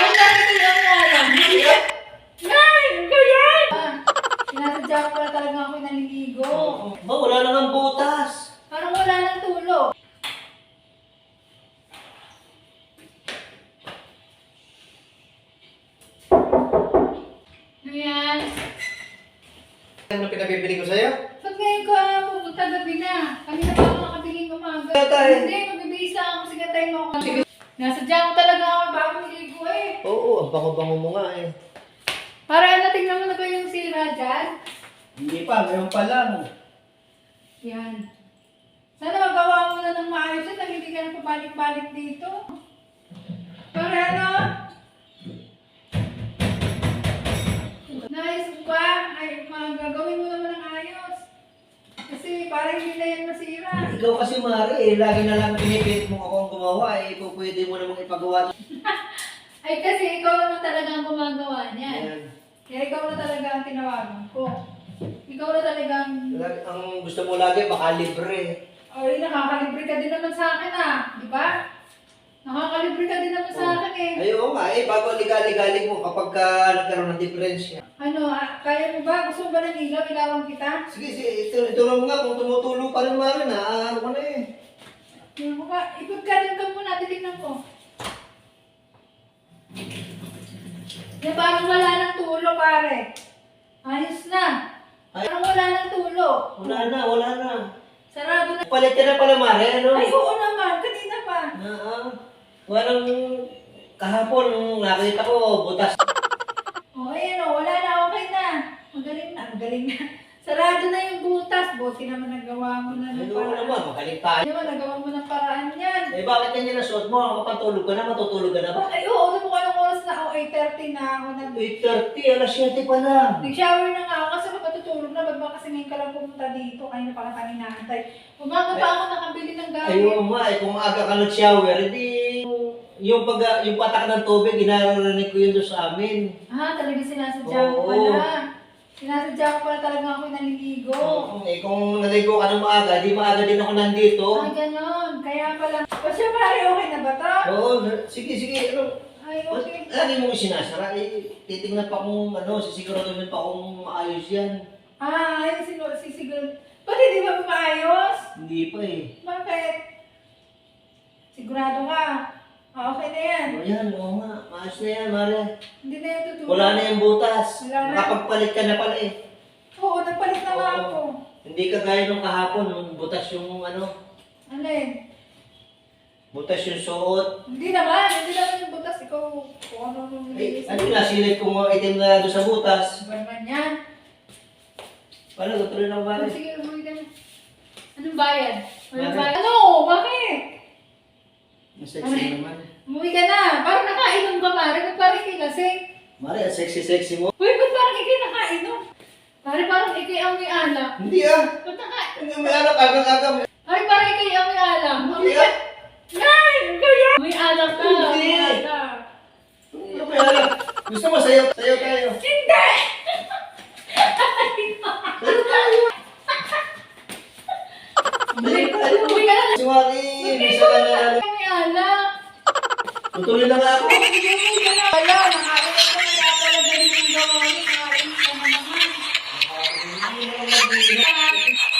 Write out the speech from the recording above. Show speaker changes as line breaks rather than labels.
Ay, nakikita mo alam. Nay! Ano yan? Sinasadya ko pala talaga ako naliligo.
Ba, wala lang ang butas.
Parang wala nang tulo. Ano yan?
Ano pinabibili ko sa'yo?
Ba't ngayon ka pupunta gabi na? Kanina pa ako nakabiling umaga. Hindi, magbibihis lang ako. Sige, tayo mo ako. Nasadya ko talaga ako bago
ang bango-bango mo nga eh.
Para natingnan mo na ba yung sira dyan?
Hindi pa, ngayon pa lang.
Yan. Sana magawa mo na ng maayos at hindi ka na pabalik-balik dito. Para ano? Nais mo ba? Ay, magagawin mo naman ng ayos. Kasi para hindi na yan masira.
Ikaw kasi Mari eh, lagi na lang pinipilit mo akong gumawa eh. Kung pwede mo namang ipagawa.
Ay kasi ikaw naman talaga ang gumagawa niyan.
Ayan.
Kaya ikaw na talaga ang tinawagan ko. Ikaw na talaga ang...
Ang gusto mo lagi, baka libre.
Ay, nakakalibre ka din naman sa akin ah. Di ba? Nakakalibre ka din naman sa akin eh.
Ay, oo nga eh, bago ligalig-galig mo kapag ka nagkaroon ng diferensya.
Ano, ah, kaya mo ba? Gusto mo ba ng ilaw? Ilawan kita?
Sige, sige, ito, lang nga kung tumutulo pa rin Mari na, ah, ano ka na eh.
Mo ba? Ipagkanin ka muna, titignan ko. Yan, parang wala ng tulo, pare. Ayos na.
Ay.
Parang wala ng tulo.
Wala na, wala na.
Sarado na.
Palit ka na pala Mari, ano?
Ay, oo naman. Kanina pa.
Ah, walang kahapon, nakita ko, butas.
O, ayan o. Wala na. Okay na. Magaling na. Magaling na. Sarado na yung butas. Buti naman nagawa mo na
Ano
ng
mo
paraan.
naman, magaling tayo.
Di ba, nagawa mo ng paraan yan.
Eh, bakit yan yung nasuot mo? Kapag tulog ka na, matutulog ka na ba?
Ay, oo. Ano mo anong oras na? O, 8.30 na ako nag
8.30, alas 7 pa lang.
Nag-shower na nga ako kasi matutulog na. Ba't ba kasi ngayon ka lang pumunta dito? Kanina pa ka inaantay. Umaga pa ako nakabili ng gamit.
Ayun nga, eh, kung aga ka nag-shower, edi yung pag yung patak ng tubig, inararinig ko yun doon sa amin.
Ah, talaga sinasadya ko pala. Sinasadya ko pala talaga ako naliligo.
Oo, eh, kung naligo ka ng maaga, di maaga din ako nandito.
Ay, ganon. Kaya pala. O siya pare, okay na ba to?
Oo, sige, sige, ano,
Ay, okay.
lagi mo sinasara, eh, titingnan pa kung ano, sisiguraduhin pa kung maayos yan.
Ah, ay, sino, sisigurad. Pati di ba maayos?
Hindi pa eh.
Bakit? Sigurado ka. Ah, okay na yan.
O yan, oo nga, maayos na yan, Maria.
Hindi na yan tutulog.
Wala na yung butas.
Wala na.
Nakapagpalit ka na pala eh.
Oo, nagpalit na nga
Oo.
ako.
Hindi ka gaya nung kahapon, nung butas yung ano,
Ano yun?
butas yung suot.
Hindi hindi naman yung butas. Ikaw, kung ano nung nililis.
ano yung nasilip kong mga itim na doon sa butas?
Iba naman yan.
Paano, tutuloy lang ba?
Oh, sige, umuwi ka na. Anong bayad?
Bakit?
bayad. Ano? Bakit?
Masexy
Ano?
naman.
Umuwi ka na. Parang nakainom ka, Mari. Ba't parang ikay lasing?
Mari, ang sexy-sexy mo.
Uy, ba't parang ikay nakainom? Mari, parang ikay amoy alak.
Hindi ah.
Ba't naka...
May anak, aga-aga.
Mari, parang ikay amoy alak.
Hindi
Amoy
ah.
Nay! Kaya! Amoy alak ka.
Hindi.
Amoy alak.
Ano may anak? Gusto mo sayo? Sayo tayo.
Hindi!
Sayo tayo.
Ka na.
Si may sala na.
Amoy alak.
Tutuloy lang ako.
Hindi mo ka na. Na ganun yung. Nakainom ka na naman.
Hindi mo lang nag-